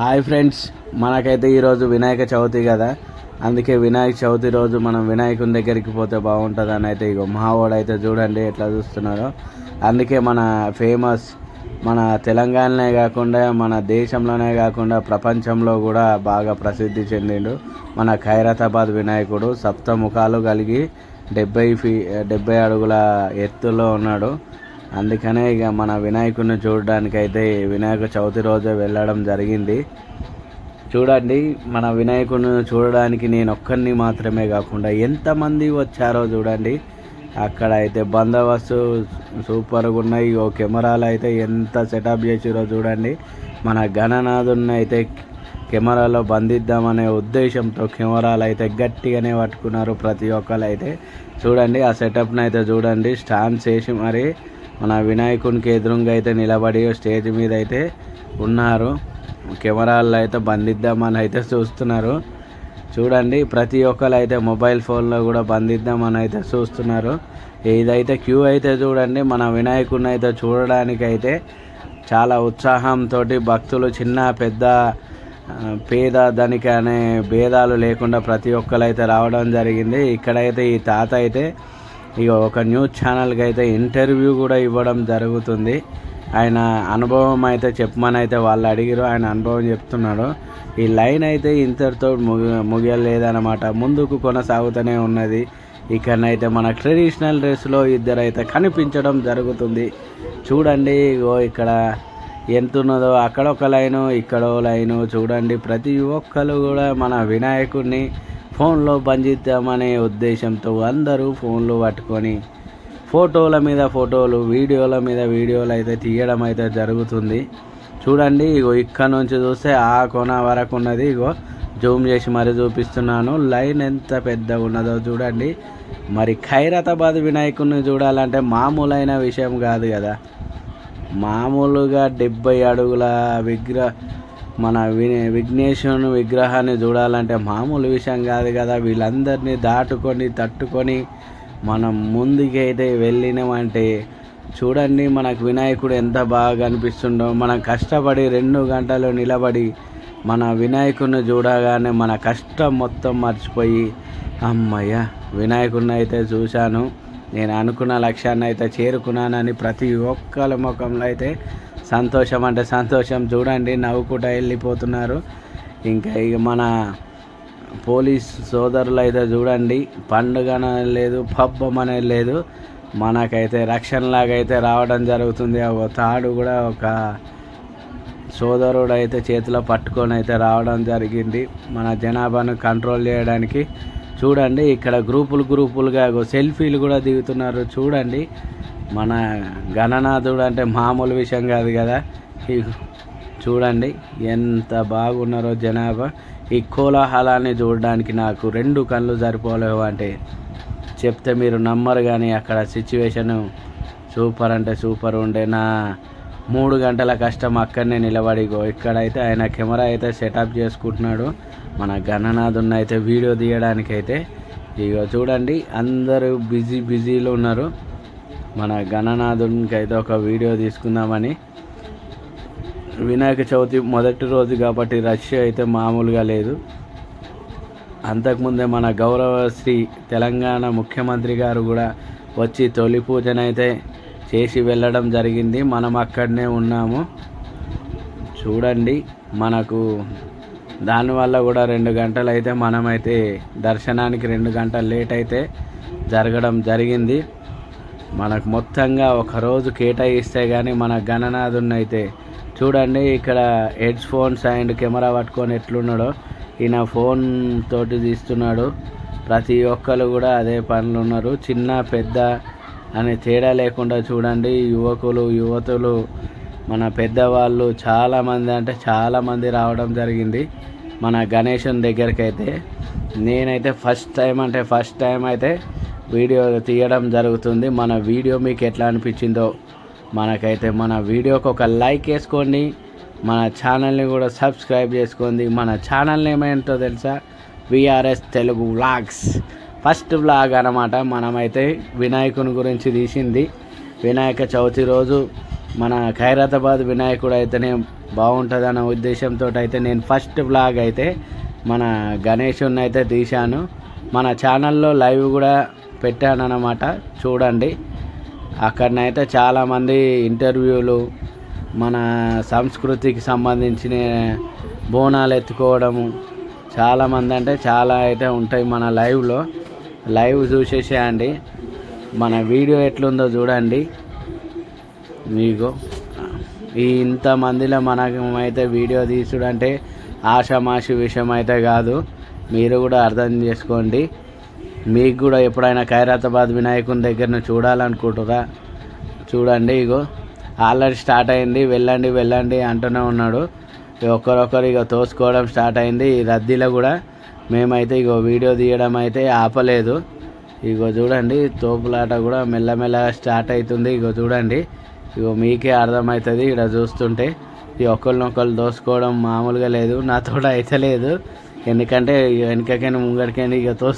Hi friends మనకైతే ఈరోజు వినాయక చవితి కదా. అందుకే వినాయక చవితి రోజు మనం వినాయకుని దగ్గరికి పోతే బాగుంటుంది అని అయితే ఇగో మహావాడు అయితే చూడండి ఎట్లా చూస్తున్నారో. అందుకే మన ఫేమస్ మన తెలంగాణనే కాకుండా మన దేశంలోనే కాకుండా ప్రపంచంలో కూడా బాగా ప్రసిద్ధి చెందిండు మన ఖైరతాబాద్ వినాయకుడు. సప్తముఖాలు కలిగి డెబ్బై ఫీ డెబ్బై అడుగుల ఎత్తులో ఉన్నాడు. అందుకనే ఇక మన వినాయకుడిని చూడడానికైతే వినాయక చవితి రోజే వెళ్ళడం జరిగింది. చూడండి మన వినాయకుడిని చూడడానికి నేను ఒక్కరిని మాత్రమే కాకుండా ఎంతమంది వచ్చారో చూడండి. అక్కడ అయితే బందోబస్తు సూపర్గా ఉన్నాయి. ఓ కెమెరాలు అయితే ఎంత సెటప్ చేసిరో చూడండి. మన గణనాథుని అయితే కెమెరాలో బంధిద్దామనే ఉద్దేశంతో కెమెరాలు అయితే గట్టిగానే పట్టుకున్నారు ప్రతి ఒక్కరు అయితే. చూడండి ఆ సెటప్ని అయితే చూడండి. స్టాండ్స్ వేసి మరి మన వినాయకునికి ఎదురుగా అయితే నిలబడి స్టేజ్ మీద అయితే ఉన్నారు. కెమెరాల్లో అయితే బంధిద్దామని అయితే చూస్తున్నారు. చూడండి ప్రతి ఒక్కరు అయితే మొబైల్ ఫోన్లో కూడా బంధిద్దామని అయితే చూస్తున్నారు. ఇదైతే క్యూ అయితే చూడండి మన వినాయకుడిని అయితే చూడడానికి అయితే చాలా ఉత్సాహంతో భక్తులు చిన్న పెద్ద పేద ధనిక అనే భేదాలు లేకుండా ప్రతి ఒక్కరు అయితే రావడం జరిగింది. ఇక్కడైతే ఈ తాత అయితే ఇక ఒక న్యూస్ ఛానల్కి అయితే ఇంటర్వ్యూ కూడా ఇవ్వడం జరుగుతుంది. ఆయన అనుభవం అయితే చెప్పమని అయితే వాళ్ళు అడిగిరు ఆయన అనుభవం చెప్తున్నాడు. ఈ లైన్ అయితే ఇంతటితో ముగి ముగియలేదన్నమాట. ముందుకు కొనసాగుతూనే ఉన్నది. ఇక్కడనైతే మన ట్రెడిషనల్ డ్రెస్లో ఇద్దరు అయితే కనిపించడం జరుగుతుంది. చూడండి ఇగో ఇక్కడ ఎంత ఉన్నదో అక్కడ ఒక లైను ఇక్కడ లైను. చూడండి ప్రతి ఒక్కరు కూడా మన వినాయకుడిని ఫోన్లో పనిచేద్దామనే ఉద్దేశంతో అందరూ ఫోన్లు పట్టుకొని ఫోటోల మీద ఫోటోలు వీడియోల మీద వీడియోలు అయితే తీయడం అయితే జరుగుతుంది. చూడండి ఇగో ఇక్కడ నుంచి చూస్తే ఆ కొన వరకు ఉన్నది. ఇగో జూమ్ చేసి మరి చూపిస్తున్నాను. లైన్ ఎంత పెద్దగా ఉన్నదో చూడండి. మరి ఖైరతాబాద్ వినాయకుడిని చూడాలంటే మామూలైన విషయం కాదు కదా. మామూలుగా డెబ్బై అడుగుల విగ్రహ మన వి విఘ్నేశ్వరుని విగ్రహాన్ని చూడాలంటే మామూలు విషయం కాదు కదా. వీళ్ళందరినీ దాటుకొని తట్టుకొని మనం ముందుకైతే వెళ్ళినామంటే చూడండి మనకు వినాయకుడు ఎంత బాగా కనిపిస్తుండో మనం కష్టపడి రెండు గంటలు నిలబడి మన వినాయకుడిని చూడగానే మన కష్టం మొత్తం మర్చిపోయి అమ్మయ్య వినాయకుడిని అయితే చూశాను. నేను అనుకున్న లక్ష్యాన్ని అయితే చేరుకున్నానని ప్రతి ఒక్కరి ముఖంలో అయితే సంతోషం అంటే సంతోషం. చూడండి నవ్వుకుంటా వెళ్ళిపోతున్నారు. ఇంకా ఇక మన పోలీస్ సోదరులు అయితే చూడండి పండుగ లేదు పబ్బం అనేది లేదు. మనకైతే రక్షణలాగా అయితే రావడం జరుగుతుంది. ఒక తాడు కూడా ఒక సోదరుడు అయితే చేతిలో పట్టుకొని అయితే రావడం జరిగింది. మన జనాభాను కంట్రోల్ చేయడానికి. చూడండి ఇక్కడ గ్రూపులు గ్రూపులుగా సెల్ఫీలు కూడా దిగుతున్నారు. చూడండి మన గణనాథుడు అంటే మామూలు విషయం కాదు కదా. చూడండి ఎంత బాగున్నారో జనాభా. ఈ కోలాహలాన్ని చూడడానికి నాకు రెండు కళ్ళు సరిపోలేవు అంటే చెప్తే మీరు నమ్మరు కానీ అక్కడ సిచ్యువేషను సూపర్ అంటే సూపర్ ఉండే నా మూడు గంటల కష్టం అక్కడనే నిలబడిగో ఇక్కడైతే ఆయన కెమెరా అయితే సెటప్ చేసుకుంటున్నాడు. మన గణనాథున్న అయితే వీడియో తీయడానికైతే ఇక ఇగో చూడండి అందరూ బిజీ బిజీలో ఉన్నారు. మన గణనాథునికి అయితే ఒక వీడియో తీసుకుందామని. వినాయక చవితి మొదటి రోజు కాబట్టి రష్ అయితే మామూలుగా లేదు. అంతకుముందే మన గౌరవశ్రీ తెలంగాణ ముఖ్యమంత్రి గారు కూడా వచ్చి తొలి పూజనైతే చేసి వెళ్ళడం జరిగింది. మనం అక్కడనే ఉన్నాము. చూడండి మనకు దానివల్ల కూడా రెండు గంటలు అయితే మనమైతే దర్శనానికి రెండు గంటలు లేట్ అయితే జరగడం జరిగింది. మనకు మొత్తంగా ఒకరోజు కేటాయిస్తే కానీ మన గణనాథుని అయితే చూడండి ఇక్కడ హెడ్ ఫోన్స్ అండ్ కెమెరా పట్టుకొని ఎట్లున్నాడో. ఈయన ఫోన్ తోటి తీస్తున్నాడు. ప్రతి ఒక్కరు కూడా అదే పనులు ఉన్నారు. చిన్న పెద్ద అనే తేడా లేకుండా చూడండి. యువకులు యువతులు మన పెద్దవాళ్ళు చాలామంది అంటే చాలామంది రావడం జరిగింది. మన గణేశన్ దగ్గరికి అయితే నేనైతే ఫస్ట్ టైం అంటే ఫస్ట్ టైం అయితే వీడియో తీయడం జరుగుతుంది. మన వీడియో మీకు ఎట్లా అనిపించిందో మనకైతే మన వీడియోకి ఒక లైక్ వేసుకోండి. మన ఛానల్ని కూడా సబ్స్క్రైబ్ చేసుకోండి. మన ఛానల్ ఏమేంటో తెలుసా? VRS Telugu vlogs. First vlog అన్నమాట. మనమైతే వినాయకుని గురించి తీసింది. వినాయక చవితి రోజు మన ఖైరతాబాద్ వినాయకుడు అయితేనే బాగుంటుంది ఉద్దేశంతో అయితే నేను ఫస్ట్ వ్లాగ్ అయితే మన గణేషుని అయితే తీశాను. మన ఛానల్లో లైవ్ కూడా పెట్టాను అన్నమాట చూడండి. అక్కడనైతే చాలామంది ఇంటర్వ్యూలు మన సంస్కృతికి సంబంధించిన బోనాలు ఎత్తుకోవడము. చాలామంది అంటే చాలా అయితే ఉంటాయి మన లైవ్లో. లైవ్ చూసేసేయండి. మన వీడియో ఎట్లుందో చూడండి. మీకు ఈ ఇంతమందిలో మనమైతే వీడియో తీసుడంటే ఆషామాషి విషయం అయితే కాదు. మీరు కూడా అర్థం చేసుకోండి. మీకు కూడా ఎప్పుడైనా ఖైరాతాబాద్ వినాయకుని దగ్గరను చూడాలనుకుంటురా? చూడండి ఇగో. ఆల్రెడీ స్టార్ట్ అయింది. వెళ్ళండి వెళ్ళండి అంటూనే ఉన్నాడు. ఒకరొకరు ఇక తోసుకోవడం స్టార్ట్ అయింది. ఈ రద్దీలో కూడా మేమైతే ఇగో వీడియో తీయడం అయితే ఆపలేదు. ఇగో చూడండి తోపులాట కూడా మెల్లమెల్లగా స్టార్ట్ అవుతుంది ఇగో చూడండి ఇగో మీకే అర్థమవుతుంది ఇక్కడ చూస్తుంటే. ఈ ఒకళ్ళనొకళ్ళు దోసుకోవడం మామూలుగా లేదు. నాతో అయితే లేదు. ఎందుకంటే వెనకకైనా ముంగడికైనా ఇక తోసు